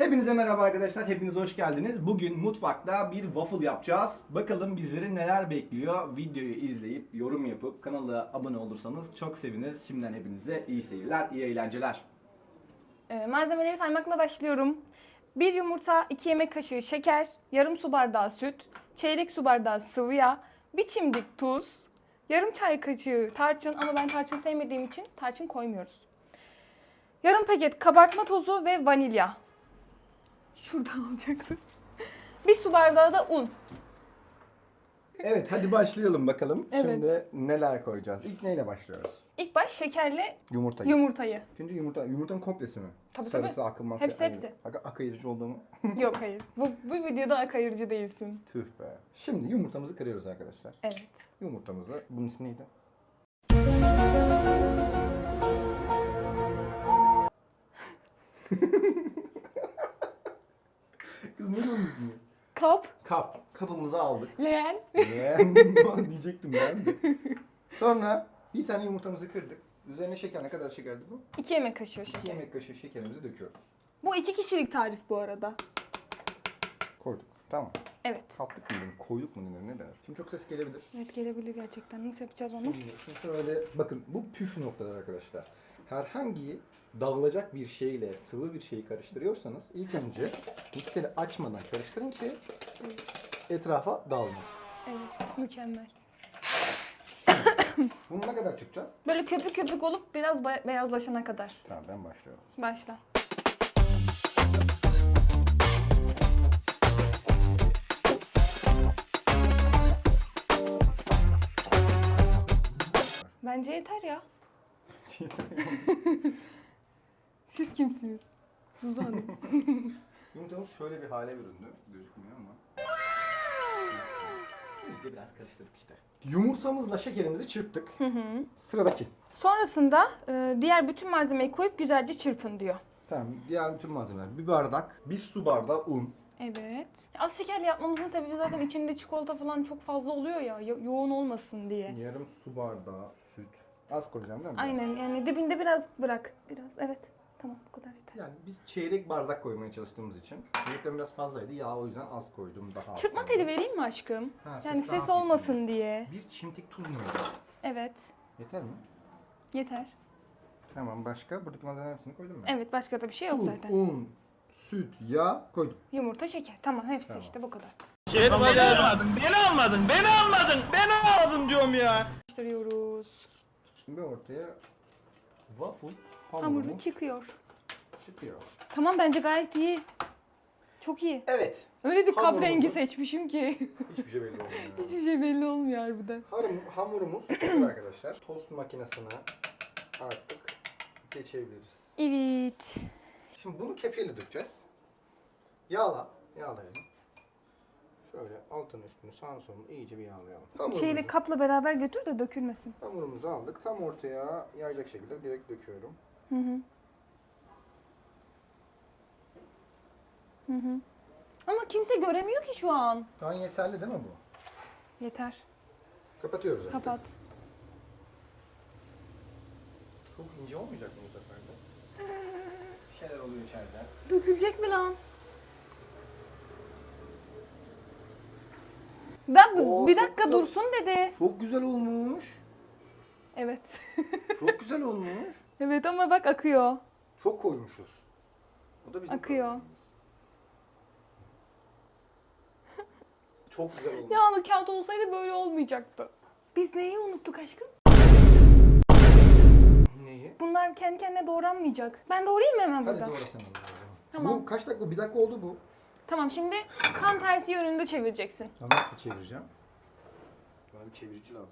Hepinize merhaba arkadaşlar, hepiniz hoş geldiniz. Bugün mutfakta bir waffle yapacağız. Bakalım bizleri neler bekliyor. Videoyu izleyip, yorum yapıp, kanala abone olursanız çok seviniriz. Şimdiden hepinize iyi seyirler, iyi eğlenceler. Ee, malzemeleri saymakla başlıyorum. 1 yumurta, 2 yemek kaşığı şeker, yarım su bardağı süt, çeyrek su bardağı sıvı yağ, bir çimdik tuz, yarım çay kaşığı tarçın ama ben tarçın sevmediğim için tarçın koymuyoruz. Yarım paket kabartma tozu ve vanilya. Şuradan alacaktım. Bir su bardağı da un. Evet, hadi başlayalım bakalım. Evet. Şimdi neler koyacağız? İlk neyle başlıyoruz? İlk baş şekerle Yumurta. yumurtayı. İkinci yumurta, yumurtanın komplesi mi? Tabii, Sarısı, tabii. akı, makı, Hepsi, hepsi. Ak- ak ayırıcı olduğumu. Yok hayır. Bu, bu videoda akayırıcı değilsin. Tüh be. Şimdi yumurtamızı kırıyoruz arkadaşlar. Evet. Yumurtamızı, bunun ismi neydi? Kız ne bunun ismi? Kap, Kap. Kapımızı aldık. leğen, Leğen diyecektim ben de. Sonra bir tane yumurtamızı kırdık. Üzerine şeker ne kadar şekerdi bu? 2 yemek kaşığı 2 şeker. yemek kaşığı şekerimizi döküyoruz. Bu iki kişilik tarif bu arada. Koyduk. Tamam. Evet. Kattık mı bunu? Koyduk mu denir? Ne denir? Şimdi çok ses gelebilir. Evet gelebilir gerçekten. Nasıl yapacağız onu? Şimdi, şimdi şöyle bakın bu püf noktalar arkadaşlar. Herhangi dağılacak bir şeyle sıvı bir şeyi karıştırıyorsanız ilk önce mikseri açmadan karıştırın ki etrafa dağılmasın. Evet mükemmel. Bunu ne kadar çıkacağız? Böyle köpük köpük olup biraz beyazlaşana kadar. Tamam ben başlıyorum. Başla. Bence yeter ya. Siz kimsiniz? Suzan. Yumurtamız şöyle bir hale büründü. Gözükmüyor ama. İyice biraz karıştırdık işte. Yumurtamızla şekerimizi çırptık. Hı hı. Sıradaki. Sonrasında e, diğer bütün malzemeyi koyup güzelce çırpın diyor. Tamam diğer bütün malzemeler. Bir bardak, bir su bardağı un. Evet. Az şekerli yapmamızın sebebi zaten içinde çikolata falan çok fazla oluyor ya yo- yoğun olmasın diye. Yarım su bardağı süt. Az koyacağım değil mi? Aynen yani dibinde biraz bırak. Biraz evet. Tamam bu kadar yeter. Yani biz çeyrek bardak koymaya çalıştığımız için çeyrekten biraz fazlaydı. Yağ o yüzden az koydum. Daha az Çırpma koydum. teli vereyim mi aşkım? Ha, Yani ses daha ses hafif olmasın diye. Bir çimdik tuz muydu? Evet. Yeter mi? Yeter. Tamam başka? Buradaki malzemelerin hepsini koydum mu? Evet başka da bir şey yok Tuz, zaten. un, süt, yağ koydum. Yumurta, şeker. Tamam hepsi Tamam. işte bu kadar. Beni almadın, beni almadın, beni almadın, beni almadın diyorum ya. Karıştırıyoruz. Şimdi ortaya waffle Hamuru hamurumuz çıkıyor. çıkıyor. Tamam bence gayet iyi. Çok iyi. Evet. Öyle bir kap Hamurumuzu- rengi seçmişim ki. Hiçbir şey belli olmuyor. Hiçbir şey belli olmuyor harbiden. Harum, hamurumuz hazır arkadaşlar. Tost makinesine artık geçebiliriz. Evet. Şimdi bunu kepçeyle dökeceğiz. Yağla. Yağlayalım. Şöyle altını üstünü sağını solunu iyice bir yağlayalım. Hamurumuzu, Şeyle kapla beraber götür de dökülmesin. hamurumuzu aldık. Tam ortaya yayacak şekilde direkt döküyorum. Hı hı. Hı hı. Ama kimse göremiyor ki şu an. Şu an yeterli değil mi bu? Yeter. Kapatıyoruz. artık. Kapat. Çok ince olmayacak mı bu sefer de? Bir şeyler oluyor içeride. Dökülecek mi lan? Ben bu, Oo, bir çok dakika güzel. dursun dedi. Çok güzel olmuş. Evet. Çok güzel olmuş. Evet ama bak akıyor. Çok koymuşuz. Bu da bizim Akıyor. problemimiz. Çok güzel olmuş. Yağlı kağıt olsaydı böyle olmayacaktı. Biz neyi unuttuk aşkım? Neyi? Bunlar kendi kendine doğranmayacak. Ben doğrayayım mı hemen Hadi burada? doğru sen onu. Tamam. Bu kaç dakika? Bir dakika oldu bu. Tamam şimdi tam tersi yönünde çevireceksin. Ya nasıl çevireceğim? Bana bir çevirici lazım.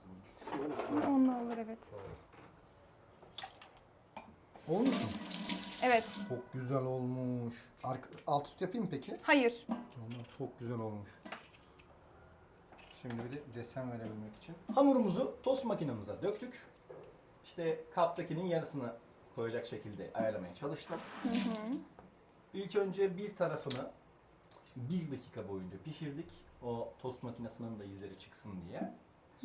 Şu Onunla olur evet. Olmuş mu? Evet. Çok güzel olmuş. Arka, alt üst yapayım mı peki? Hayır. Vallahi çok güzel olmuş. Şimdi bir de desen verebilmek için. Hamurumuzu tost makinemize döktük. İşte kaptakinin yarısını koyacak şekilde ayarlamaya çalıştım. İlk önce bir tarafını bir dakika boyunca pişirdik. O tost makinesinin de izleri çıksın diye.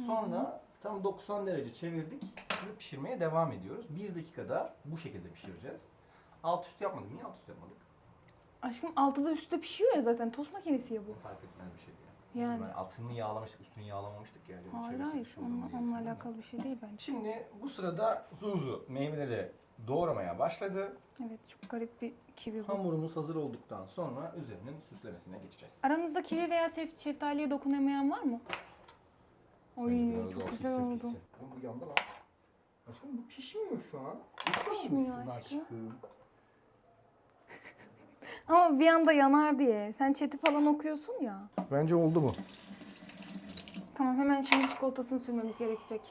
Sonra tam 90 derece çevirdik ve pişirmeye devam ediyoruz. Bir dakikada bu şekilde pişireceğiz. Alt üst yapmadık. Niye alt üst yapmadık? Aşkım altı da üstü de pişiyor ya zaten. Tost makinesi ya bu. Fark etmez bir şey yani. Yani. Yani altını yağlamıştık, üstünü yağlamamıştık yani. Hayır hayır. şey Onunla, onunla alakalı bir şey değil bence. Şimdi bu sırada Zuzu meyveleri doğramaya başladı. Evet çok garip bir kivi bu. Hamurumuz hazır olduktan sonra üzerinin süslemesine geçeceğiz. Aranızda kivi veya şeftaliye dokunamayan var mı? Oy biraz çok güzel pişsin, oldu. pişsin. Ama Bu yandan al. Aşkım bu pişmiyor şu an. Pişmiyor Pişmemişsin aşkım. Ama bir anda yanar diye. Sen chat'i falan okuyorsun ya. Bence oldu bu. Tamam hemen şimdi çikolatasını sürmemiz gerekecek.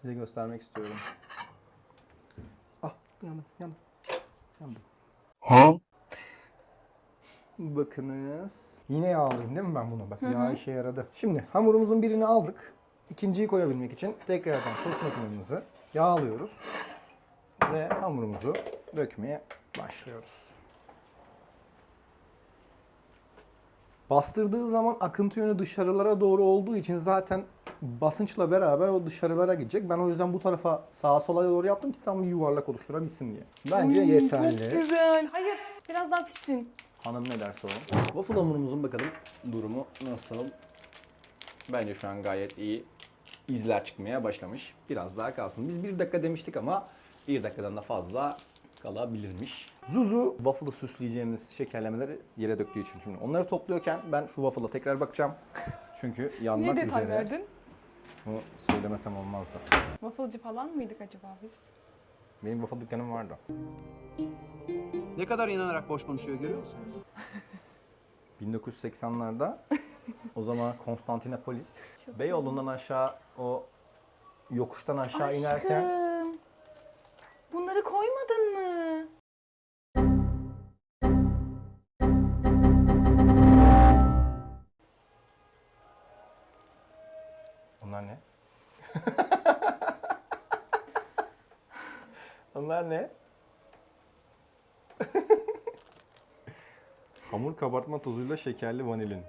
Size göstermek istiyorum. Ah yandım yandım. Yandım. Bakınız. Yine yağlayayım değil mi ben bunu? Bak yağ işe yaradı. Şimdi hamurumuzun birini aldık. İkinciyi koyabilmek için tekrardan tost makinemizi yağlıyoruz. Ve hamurumuzu dökmeye başlıyoruz. Bastırdığı zaman akıntı yönü dışarılara doğru olduğu için zaten basınçla beraber o dışarılara gidecek. Ben o yüzden bu tarafa sağa sola doğru yaptım ki tam bir yuvarlak oluşturabilsin diye. Bence Oy, yeterli. Çok güzel. Hayır biraz daha pişsin. Hanım ne derse o. Waffle hamurumuzun bakalım durumu nasıl? Bence şu an gayet iyi. İzler çıkmaya başlamış. Biraz daha kalsın. Biz bir dakika demiştik ama bir dakikadan da fazla kalabilirmiş. Zuzu waffle'ı süsleyeceğimiz şekerlemeleri yere döktüğü için. Şimdi onları topluyorken ben şu waffle'a tekrar bakacağım. Çünkü yanmak ne detay üzere. verdin? Bunu söylemesem olmazdı. Wafflecı falan mıydık acaba biz? Benim waffle dükkanım vardı. Ne kadar inanarak boş konuşuyor görüyor musunuz? 1980'larda o zaman Konstantinopolis Beyoğlu'ndan aşağı o yokuştan aşağı inerken Aşkım. Bunları koymadın mı? Onlar ne? Onlar ne? Hamur kabartma tozuyla şekerli vanilin.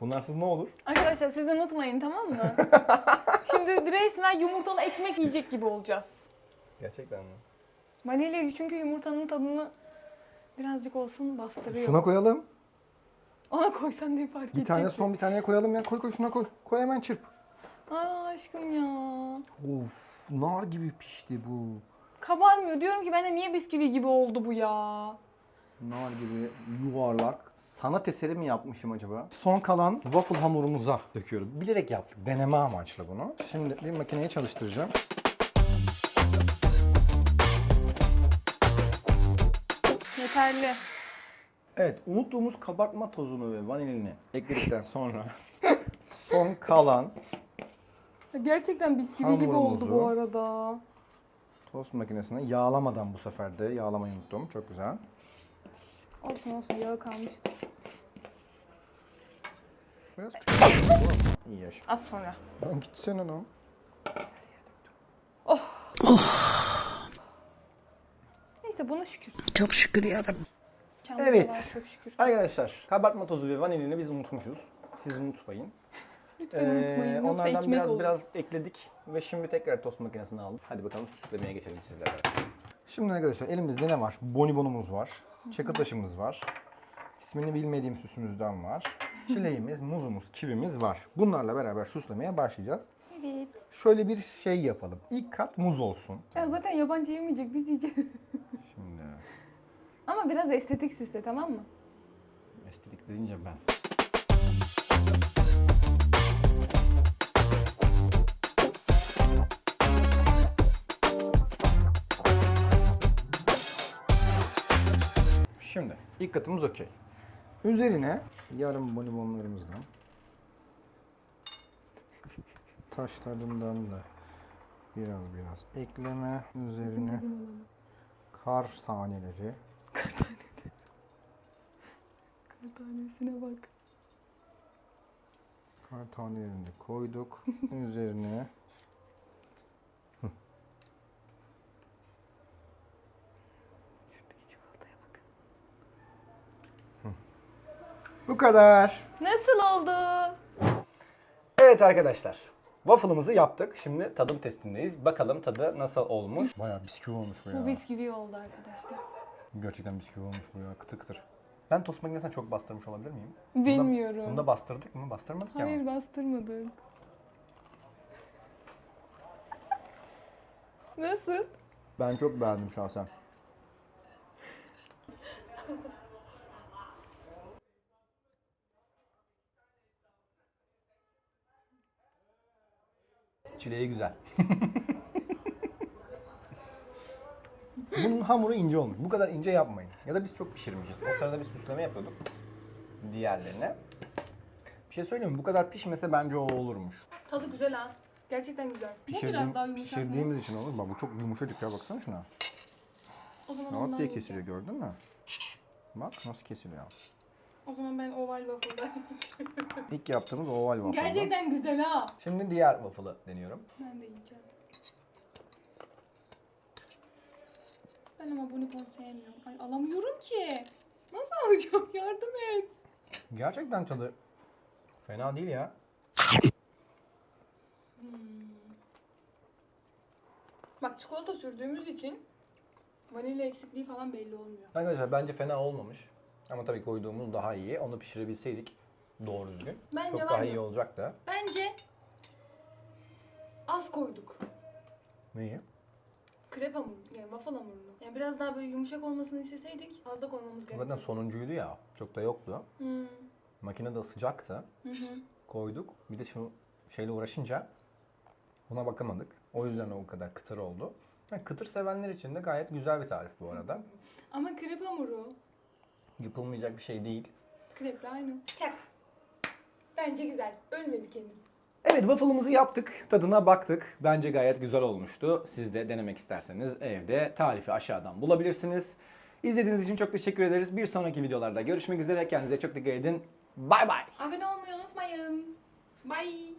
Bunlarsız ne olur? Arkadaşlar siz unutmayın tamam mı? Şimdi resmen yumurtalı ekmek yiyecek gibi olacağız. Gerçekten mi? Vanilya çünkü yumurtanın tadını birazcık olsun bastırıyor. Şuna koyalım. Ona koysan ne fark edecek? Bir tane son bir taneye koyalım ya. Koy koy şuna koy. Koy hemen çırp. Aa aşkım ya. Of nar gibi pişti bu. Kabarmıyor. Diyorum ki ben de niye bisküvi gibi oldu bu ya? Nar gibi yuvarlak. Sanat eseri mi yapmışım acaba? Son kalan waffle hamurumuza döküyorum. Bilerek yaptık. Deneme amaçlı bunu. Şimdi bir makineyi çalıştıracağım. Yeterli. Evet, unuttuğumuz kabartma tozunu ve vanilini ekledikten sonra son kalan Gerçekten bisküvi gibi oldu bu Hamurumuzu- arada. Tost makinesine yağlamadan bu sefer de yağlamayı unuttum. Çok güzel. Olsun olsun yağı kalmıştı. Biraz küçük. İyi yaşa. Az sonra. Lan gitsene lan. Neyse buna şükür. Çok şükür yarabbim. Evet. Çok şükür. Arkadaşlar kabartma tozu ve vanilini biz unutmuşuz. Siz unutmayın. Lütfen Ee, unutmayın. Yoksa onlardan ekmek biraz olur. biraz ekledik ve şimdi tekrar tost makinesine aldım. Hadi bakalım süslemeye geçelim sizlerle. Şimdi arkadaşlar elimizde ne var? Bonibonumuz var. Çakıtaşımız var. İsmini bilmediğim süsümüzden var. Çileğimiz, muzumuz, kivimiz var. Bunlarla beraber süslemeye başlayacağız. Evet. Şöyle bir şey yapalım. İlk kat muz olsun. Ya zaten yabancı yemeyecek biz yiyeceğiz. Şimdi Ama biraz estetik süsle tamam mı? estetik deyince ben. İlk katımız okey. Üzerine yarım bonibonlarımızdan taşlarından da biraz biraz ekleme üzerine kar taneleri Tanesine bak. Kar tanelerini koyduk. Üzerine bu kadar. Nasıl oldu? Evet arkadaşlar. Waffle'ımızı yaptık. Şimdi tadım testindeyiz. Bakalım tadı nasıl olmuş. Bayağı bisküvi olmuş bu ya. Bu bisküvi oldu arkadaşlar. Gerçekten bisküvi olmuş bu ya kıtır kıtır. Ben tost makinesine çok bastırmış olabilir miyim? Bunda- Bilmiyorum. Bunda bastırdık mı? Bastırmadık ya. Hayır ama. bastırmadık. Nasıl? Ben çok beğendim şahsen. Çileği güzel. Bunun hamuru ince olmuş. Bu kadar ince yapmayın. Ya da biz çok pişirmişiz. O sırada bir süsleme yapıyorduk diğerlerine. Bir şey söyleyeyim mi? Bu kadar pişmese bence o olurmuş. Tadı güzel ha. Gerçekten güzel. Bu Pişirdiğim, biraz daha yumuşak mı? pişirdiğimiz için olur. Bak bu çok yumuşacık ya baksana şuna. O zaman Şuna ondan diye yiyeceğim. kesiliyor gördün mü? Bak nasıl kesiliyor. O zaman ben oval waffle'dan İlk yaptığımız oval waffle. Gerçekten güzel ha. Şimdi diğer waffle'ı deniyorum. Ben de yiyeceğim. Ben ama bunu sevmiyorum. Ay alamıyorum ki. Nasıl alacağım? Yardım et. Gerçekten tadı fena değil ya. Bak çikolata sürdüğümüz için vanilya eksikliği falan belli olmuyor. Arkadaşlar bence fena olmamış. Ama tabii koyduğumuz daha iyi. Onu pişirebilseydik doğru düzgün. Bence çok daha ya. iyi olacaktı. Bence az koyduk. Neyi? Krep hamuru, yani waffle hamurunu. Yani biraz daha böyle yumuşak olmasını isteseydik fazla koymamız gerekiyor. Zaten sonuncuydu ya. Çok da yoktu. Hmm. Makine de sıcaktı. Hı hı. Koyduk. Bir de şu şeyle uğraşınca buna bakamadık. O yüzden o kadar kıtır oldu. Yani kıtır sevenler için de gayet güzel bir tarif bu arada. Ama krep hamuru Yapılmayacak bir şey değil. kreple aynı. Çak. Bence güzel. Ölmedik henüz. Evet waffle'ımızı yaptık, tadına baktık. Bence gayet güzel olmuştu. Siz de denemek isterseniz evde tarifi aşağıdan bulabilirsiniz. İzlediğiniz için çok teşekkür ederiz. Bir sonraki videolarda görüşmek üzere. Kendinize çok dikkat edin. Bay bay. Abone olmayı unutmayın. Bye.